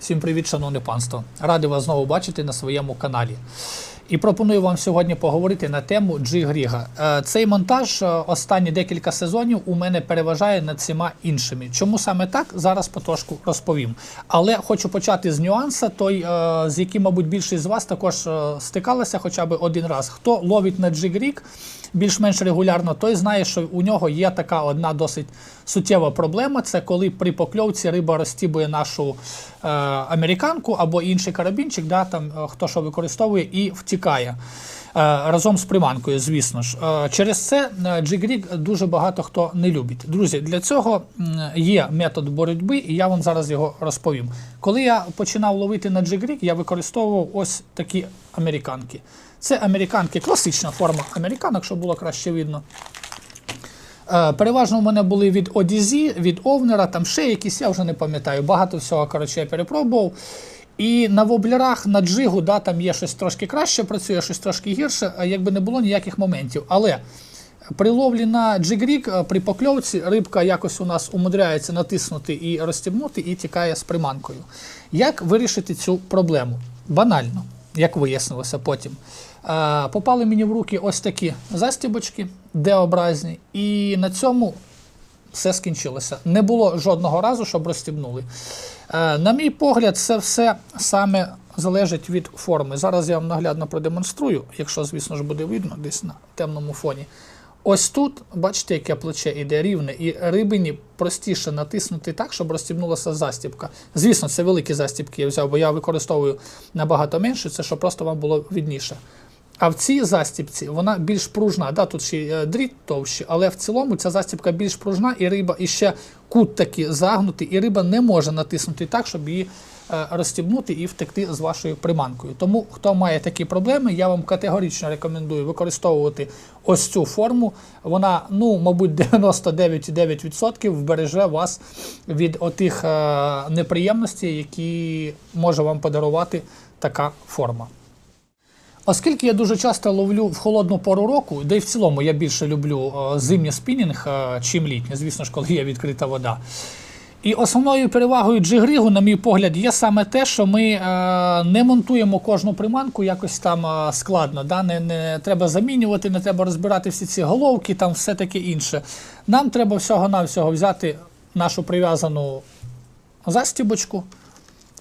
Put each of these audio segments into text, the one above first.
Всім привіт, шановне панство! Радий вас знову бачити на своєму каналі. І пропоную вам сьогодні поговорити на тему G-Гріга. Е, Цей монтаж е, останні декілька сезонів у мене переважає над всіма іншими. Чому саме так? Зараз потрошку розповім. Але хочу почати з нюанса, той, е, з яким, мабуть, більшість з вас також стикалася хоча б один раз. Хто ловить на G-Гріг більш-менш регулярно, той знає, що у нього є така одна досить суттєва проблема. Це коли при покльовці риба розтібує нашу е, американку або інший карабінчик, да, там, е, хто що використовує, і втікає. Е, Разом з приманкою, звісно ж. Е, Через це джигрік дуже багато хто не любить. Друзі, для цього є метод боротьби, і я вам зараз його розповім. Коли я починав ловити на джигрік, я використовував ось такі американки. Це американки, класична форма американок, щоб було краще видно. Е, Переважно у мене були від ODZ, від Овнера, там ще якісь, я вже не пам'ятаю. Багато всього коротше, я перепробував. І на воблерах, на джигу, да, там є щось трошки краще працює, щось трошки гірше, а якби не було ніяких моментів. Але при ловлі на джигрік, е, при покльовці, рибка якось у нас умудряється натиснути і розстібнути, і тікає з приманкою. Як вирішити цю проблему? Банально, як вияснилося потім. Е, Попали мені в руки ось такі застібочки, Д-образні, і на цьому все скінчилося. Не було жодного разу, щоб розстібнули. Е, На мій погляд, це все саме залежить від форми. Зараз я вам наглядно продемонструю, якщо, звісно ж, буде видно десь на темному фоні. Ось тут, бачите, яке плече іде рівне, і рибині простіше натиснути так, щоб розстібнулася застібка. Звісно, це великі застібки я взяв, бо я використовую набагато менше, це щоб просто вам було видніше. А в цій застібці вона більш пружна. Да, тут ще е, дріт товщий, але в цілому ця застібка більш пружна, і риба і ще кут такий загнутий, і риба не може натиснути так, щоб її е, розстібнути і втекти з вашою приманкою. Тому, хто має такі проблеми, я вам категорично рекомендую використовувати ось цю форму. Вона, ну, мабуть, 99,9% вбереже вас від отих е, неприємностей, які може вам подарувати така форма. Оскільки я дуже часто ловлю в холодну пору року, де й в цілому я більше люблю е, зимній спінінг, е, чим літній, звісно ж, коли є відкрита вода. І основною перевагою джигригу, на мій погляд, є саме те, що ми е, не монтуємо кожну приманку якось там складно. Да? Не, не треба замінювати, не треба розбирати всі ці головки, там все таке інше. Нам треба всього-навсього взяти нашу прив'язану застібочку,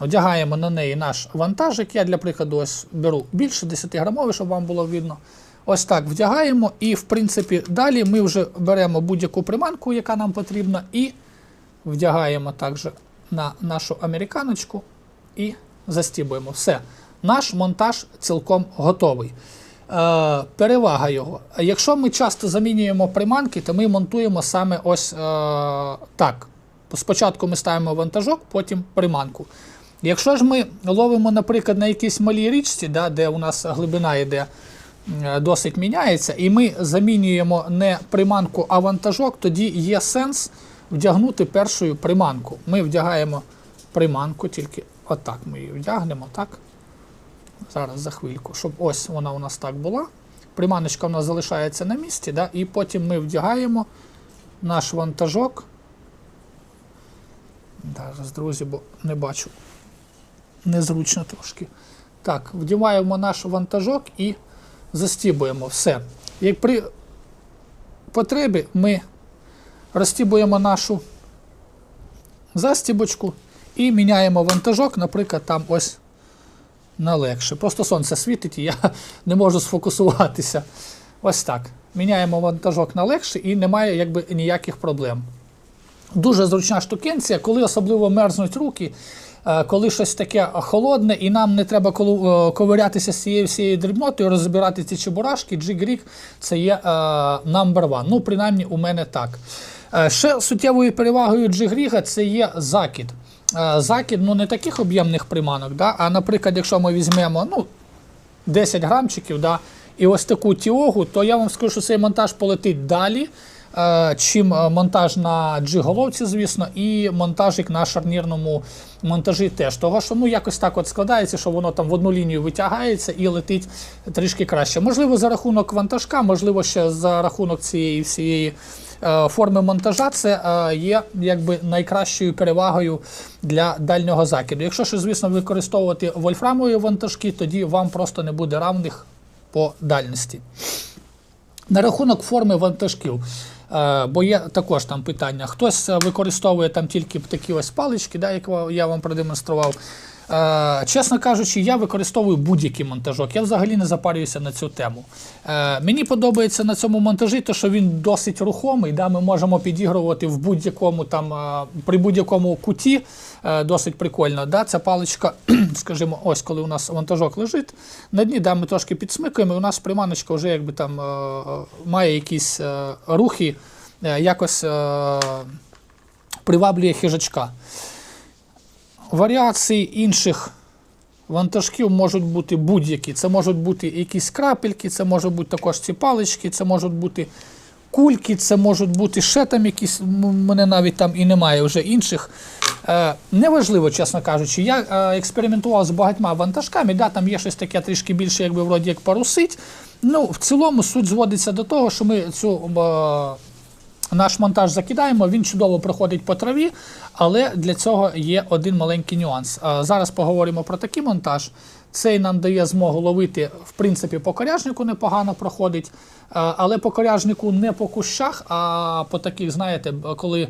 одягаємо на неї наш вантажик. Я для прикладу ось беру більше 10 грамовий, щоб вам було видно. Ось так вдягаємо, і в принципі далі ми вже беремо будь-яку приманку, яка нам потрібна, і вдягаємо також на нашу американочку і застібуємо. Все. Наш монтаж цілком готовий. Е, перевага його. Якщо ми часто замінюємо приманки, то ми монтуємо саме ось е, так. Спочатку ми ставимо вантажок, потім приманку. Якщо ж ми ловимо, наприклад, на якійсь малій річці, да, де у нас глибина йде досить міняється, і ми замінюємо не приманку, а вантажок, тоді є сенс вдягнути першою приманку. Ми вдягаємо приманку, тільки отак ми її вдягнемо. так. Зараз за хвильку, щоб ось вона у нас так була. Приманочка у нас залишається на місці, да, і потім ми вдягаємо наш вантажок. Зараз, друзі, бо не бачу. Незручно трошки. Так, вдіваємо наш вантажок і застібуємо все. Як при потребі ми розстібуємо нашу застібочку і міняємо вантажок, наприклад, там ось на легше. Просто сонце світить і я не можу сфокусуватися. Ось так. Міняємо вантажок на легше і немає якби ніяких проблем. Дуже зручна штукенція, коли особливо мерзнуть руки, коли щось таке холодне, і нам не треба е, ковирятися з цією всією дрібнотою, розбирати ці чебурашки, джиг-рік це є е, number one. Ну, принаймні, у мене так. Е, Ще суттєвою перевагою джигріга це є закид. Е, Закид ну, не таких об'ємних приманок, да? а, наприклад, якщо ми візьмемо ну, 10 грамчиків, да, і ось таку тіогу, то я вам скажу, що цей монтаж полетить далі. Е, чим е, монтаж на G-головці, звісно, і монтажик на шарнірному монтажі теж. Того, що ну якось так от складається, що воно там в одну лінію витягається і летить трішки краще. Можливо, за рахунок вантажка, можливо, ще за рахунок цієї всієї. е, Форми монтажа це є якби найкращою перевагою для дальнього закиду. Якщо ж, звісно, використовувати вольфрамові вантажки, тоді вам просто не буде равних по дальності. На рахунок форми вантажків, бо є також там питання. Хтось е, використовує там тільки такі ось палички, да, як я вам продемонстрував. Е, Чесно кажучи, я використовую будь-який монтажок. Я взагалі не запарююся на цю тему. Е, Мені подобається на цьому монтажі, то що він досить рухомий. Да, ми можемо підігрувати в будь-якому там е, при будь-якому куті. Е, Досить прикольно. Да? Ця паличка, скажімо, ось коли у нас вантажок лежить на дні, да, ми трошки підсмикуємо, і у нас приманочка вже якби там е, е, має якісь е, рухи, е, якось е, приваблює хижачка. Варіації інших вантажків можуть бути будь-які. Це можуть бути якісь крапельки, це можуть бути також ці палички, це можуть бути кульки, це можуть бути ще там якісь, мене навіть там і немає вже інших. Е, неважливо, чесно кажучи. Я е, експериментував з багатьма вантажками, да, там є щось таке трішки більше, якби вроді як парусить. Ну, в цілому суть зводиться до того, що ми цю. Е, наш монтаж закидаємо, він чудово проходить по траві, але для цього є один маленький нюанс. Зараз поговоримо про такий монтаж. Цей нам дає змогу ловити, в принципі, по коряжнику непогано проходить, але по коряжнику не по кущах, а по таких, знаєте, коли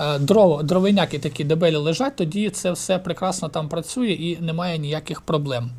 е, дров, дровиняки такі дебелі лежать, тоді це все прекрасно там працює і немає ніяких проблем.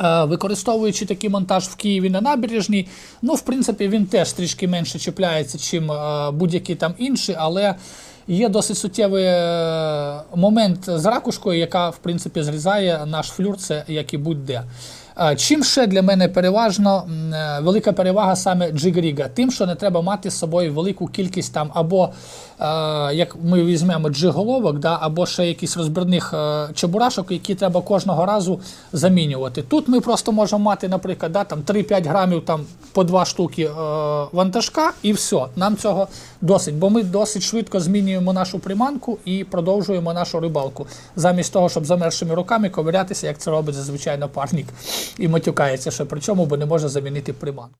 Е, Використовуючи такий монтаж в Києві на набережній, ну, в принципі, він теж трішки менше чіпляється, чим е, будь-які там інші, але є досить суттєвий е, момент з ракушкою, яка, в принципі, зрізає наш флюр, це як і будь-де. Чим ще для мене переважно е, велика перевага саме джигріга? Тим, що не треба мати з собою велику кількість там або е, як ми візьмемо джиголовок, да, або ще якісь розбірних е, чебурашок, які треба кожного разу замінювати. Тут ми просто можемо мати, наприклад, да, там 3-5 грамів там, по 2 штуки вантажка, і все. Нам цього досить, бо ми досить швидко змінюємо нашу приманку і продовжуємо нашу рибалку. Замість того, щоб замерзшими руками ковирятися, як це робить зазвичай напарник, і матюкається ще при чому, бо не може замінити приманку.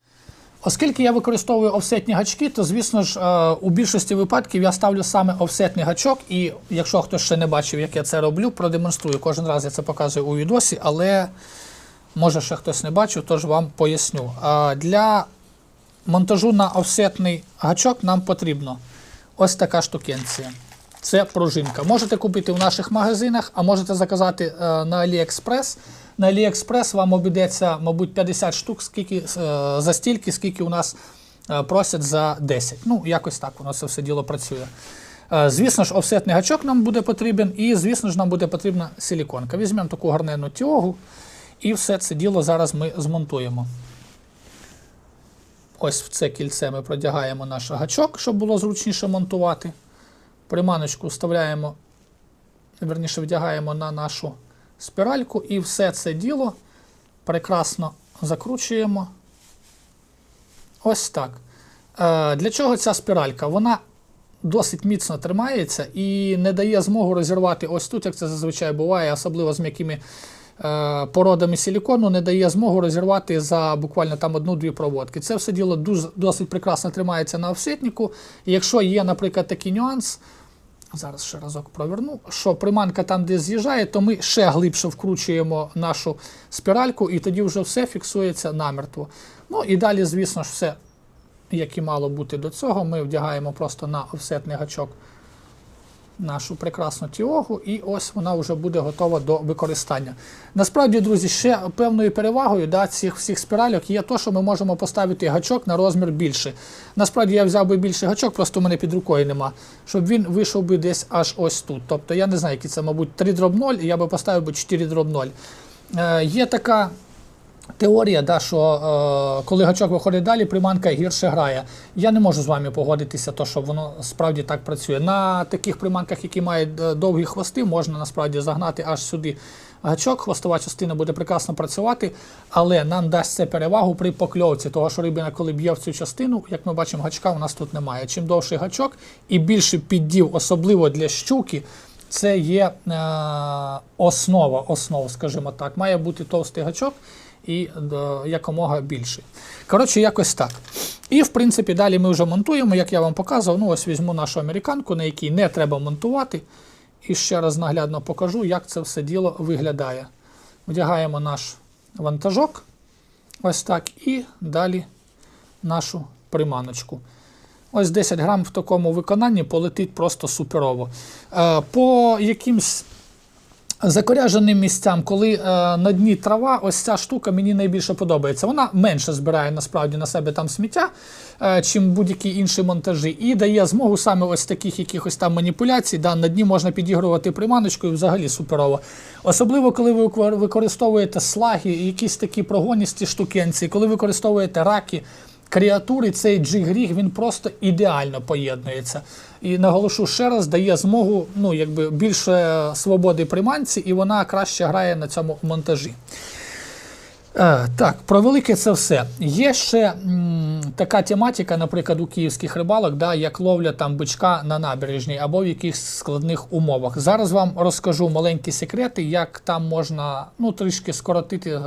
Оскільки я використовую офсетні гачки, то звісно ж е, у більшості випадків я ставлю саме офсетний гачок. І якщо хтось ще не бачив, як я це роблю, продемонструю. Кожен раз я це показую у відосі, але може ще хтось не бачив, тож вам поясню. Е, Для монтажу на офсетний гачок нам потрібно ось така штукенція. Це пружинка. Можете купити в наших магазинах, а можете заказати е, на AliExpress. На AliExpress вам обійдеться, мабуть, 50 штук, скільки, е, за стільки, скільки у нас е, просять за 10. Ну, якось так воно це все діло працює. Е, Звісно ж, офсетний гачок нам буде потрібен, і, звісно ж, нам буде потрібна силіконка. Візьмемо таку гарненну тіогу, і все це діло зараз ми змонтуємо. Ось в це кільце ми продягаємо наш гачок, щоб було зручніше монтувати. Приманочку вставляємо, верніше вдягаємо на нашу спіральку і все це діло прекрасно закручуємо. Ось так. Е, Для чого ця спіралька? Вона досить міцно тримається і не дає змогу розірвати ось тут, як це зазвичай буває, особливо з м'якими е, породами силікону, не дає змогу розірвати за буквально там одну-дві проводки. Це все діло дуже, досить прекрасно тримається на офсетнику. Якщо є, наприклад, такий нюанс, Зараз ще разок проверну, що приманка там, де з'їжджає, то ми ще глибше вкручуємо нашу спіральку, і тоді вже все фіксується намертво. Ну і далі, звісно ж, все, як і мало бути до цього, ми вдягаємо просто на офсетний гачок нашу прекрасну тіогу, і ось вона вже буде готова до використання. Насправді, друзі, ще певною перевагою да, цих всіх спіральок є те, що ми можемо поставити гачок на розмір більше. Насправді я взяв би більший гачок, просто у мене під рукою нема, щоб він вийшов би десь аж ось тут. Тобто я не знаю, який це, мабуть, 3 дроб 0, і я би поставив би 4 дроб 0. Е, є така Теорія, да, що е, коли гачок виходить далі, приманка гірше грає. Я не можу з вами погодитися, то, що воно справді так працює. На таких приманках, які мають е, довгі хвости, можна насправді загнати аж сюди гачок, хвостова частина буде прекрасно працювати, але нам дасть це перевагу при покльовці, того що рибина, коли б'є в цю частину, як ми бачимо, гачка у нас тут немає. Чим довший гачок і більше піддів, особливо для щуки, це є е, основа, основа, скажімо так. Має бути товстий гачок і е, якомога більший. Коротше, якось так. І, в принципі, далі ми вже монтуємо, як я вам показував. Ну, ось візьму нашу американку, на якій не треба монтувати. І ще раз наглядно покажу, як це все діло виглядає. Вдягаємо наш вантажок. Ось так. І далі нашу приманочку. Ось 10 грам в такому виконанні полетить просто суперово. Е, По якимсь закоряженим місцям, коли е, на дні трава, ось ця штука мені найбільше подобається. Вона менше збирає насправді на себе там сміття, е, чим будь-які інші монтажі, і дає змогу саме ось таких якихось там маніпуляцій. Да, на дні можна підігрувати приманочкою взагалі суперово. Особливо, коли ви використовуєте слаги, якісь такі прогоністі штукенці, коли використовуєте раки. Креатури цей джиг-ріг він просто ідеально поєднується. І наголошу ще раз, дає змогу ну, якби більше свободи приманці, і вона краще грає на цьому монтажі. Е, так, про велике це все. Є ще м, така тематика, наприклад, у київських рибалок, да, як ловля там бичка на набережній або в якихось складних умовах. Зараз вам розкажу маленькі секрети, як там можна ну, трішки скоротити, е,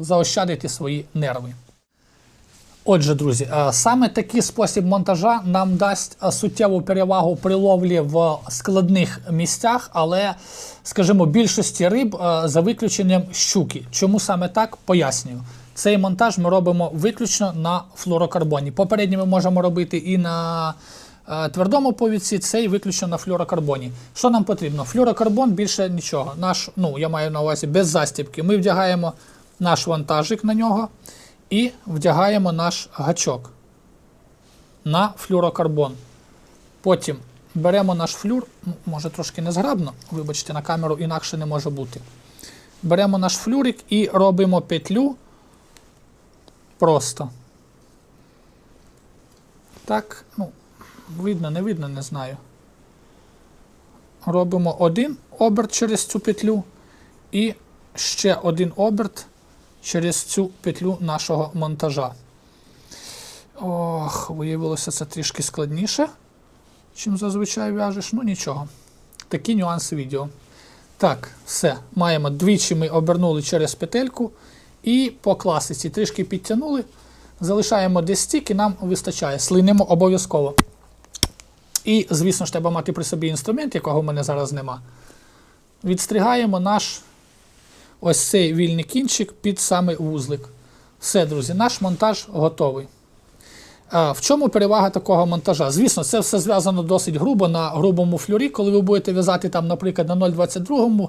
заощадити свої нерви. Отже, друзі, е, саме такий спосіб монтажа нам дасть е, суттєву перевагу при ловлі в складних місцях, але, скажімо, більшості риб е, за виключенням щуки. Чому саме так, пояснюю. Цей монтаж ми робимо виключно на флюорокарбоні. Попередньо ми можемо робити і на твердому повідці, цей виключно на флюорокарбоні. Що нам потрібно? Флюорокарбон більше нічого. Наш, ну, я маю на увазі без застібки. Ми вдягаємо наш вантажик на нього і вдягаємо наш гачок на флюорокарбон. Потім беремо наш флюр, може трошки незграбно, вибачте, на камеру інакше не може бути. Беремо наш флюрик і робимо петлю просто. Так, ну, видно, не видно, не знаю. Робимо один оберт через цю петлю і ще один оберт через цю петлю нашого монтажа. Ох, виявилося це трішки складніше, чим зазвичай в'яжеш. Ну нічого. Такі нюанси відео. Так, все. Маємо двічі ми обернули через петельку і по класиці трішки підтягнули. Залишаємо десь стільки, нам вистачає. Слинемо обов'язково. І, звісно ж, треба мати при собі інструмент, якого в мене зараз нема. Відстригаємо наш ось цей вільний кінчик під самий вузлик. Все, друзі, наш монтаж готовий. В чому перевага такого монтажа? Звісно, це все зв'язано досить грубо на грубому флюрі, коли ви будете в'язати, там, наприклад, на 0,22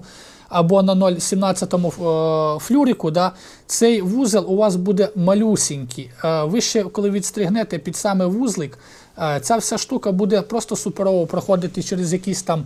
або на 0,17 е, флюріку, да, цей вузел у вас буде малюсінький. Е, Ви ще, коли відстригнете під саме вузлик, е, ця вся штука буде просто суперово проходити через якісь там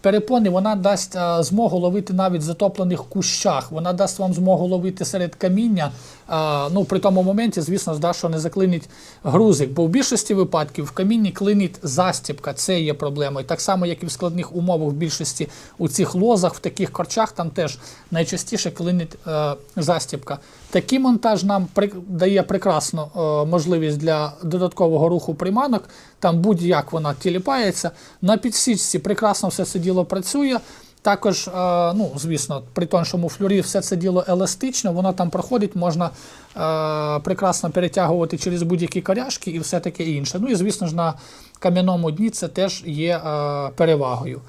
перепони, вона дасть а, змогу ловити навіть в затоплених кущах. Вона дасть вам змогу ловити серед каміння. А, ну, при тому моменті, звісно, да, що не заклинить грузик. Бо в більшості випадків в камінні клинить застібка. Це є проблемою. Так само, як і в складних умовах, в більшості у цих лозах, в таких корчах, там теж найчастіше клинить е, застібка. Такий монтаж нам дає прекрасну е, можливість для додаткового руху приманок. Там будь-як вона тіліпається. На підсічці прекрасно все це діло працює. Також, е, ну, звісно, при тоншому флюрі все це діло еластично, воно там проходить, можна е, прекрасно перетягувати через будь-які коряшки і все таке інше. Ну і, звісно ж, на кам'яному дні це теж є е, перевагою.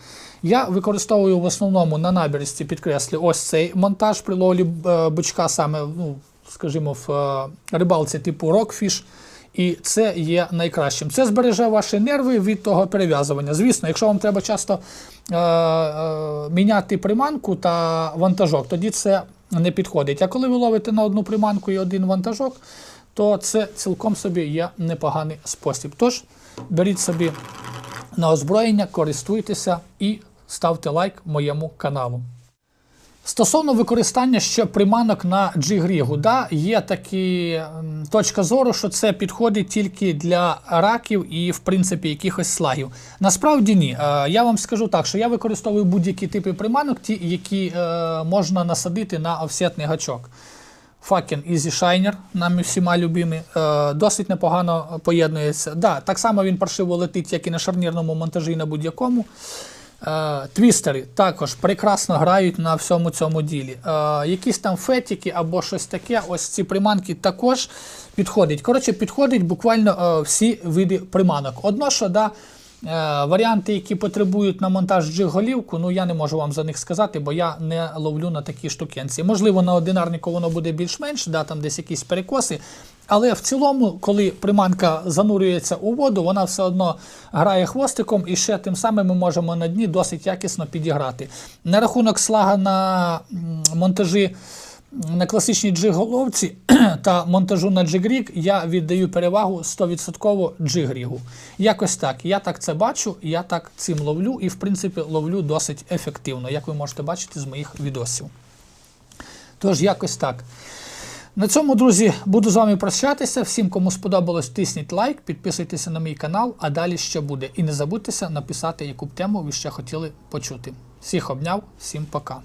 Я використовую в основному на набережці, підкреслю, ось цей монтаж при ловлі бичка, саме, ну, скажімо, в рибалці типу Rockfish. І це є найкращим. Це збереже ваші нерви від того перев'язування. Звісно, якщо вам треба часто е, е, міняти приманку та вантажок, тоді це не підходить. А коли ви ловите на одну приманку і один вантажок, то це цілком собі є непоганий спосіб. Тож беріть собі на озброєння, користуйтеся і ставте лайк моєму каналу. Стосовно використання ще приманок на джигрігу, да, є такі точка зору, що це підходить тільки для раків і, в принципі, якихось слагів. Насправді ні. Е, Я вам скажу так, що я використовую будь-які типи приманок, ті, які е, можна насадити на офсетний гачок. Fucking Easy Shiner, нами всіма любимі, е, досить непогано поєднується. Да, так само він паршиво летить, як і на шарнірному монтажі, і на будь-якому. Е, твістери також прекрасно грають на всьому цьому ділі. Е, якісь там фетіки або щось таке, ось ці приманки також підходять. Коротше, підходять буквально е, всі види приманок. Одно, що да, варіанти, які потребують на монтаж джиг-голівку, ну я не можу вам за них сказати, бо я не ловлю на такі штукенці. Можливо, на одинарнику воно буде більш-менш, да, там десь якісь перекоси. Але в цілому, коли приманка занурюється у воду, вона все одно грає хвостиком, і ще тим самим ми можемо на дні досить якісно підіграти. На рахунок слага на монтажі на класичній джиг-головці та монтажу на джиг-ріг я віддаю перевагу 100% джиг-рігу. Якось так. Я так це бачу, я так цим ловлю і, в принципі, ловлю досить ефективно, як ви можете бачити з моїх відосів. Тож, якось так. На цьому, друзі, буду з вами прощатися. Всім, кому сподобалось, тисніть лайк, підписуйтеся на мій канал, а далі ще буде. І не забудьте написати, яку б тему ви ще хотіли почути. Всіх обняв, всім пока.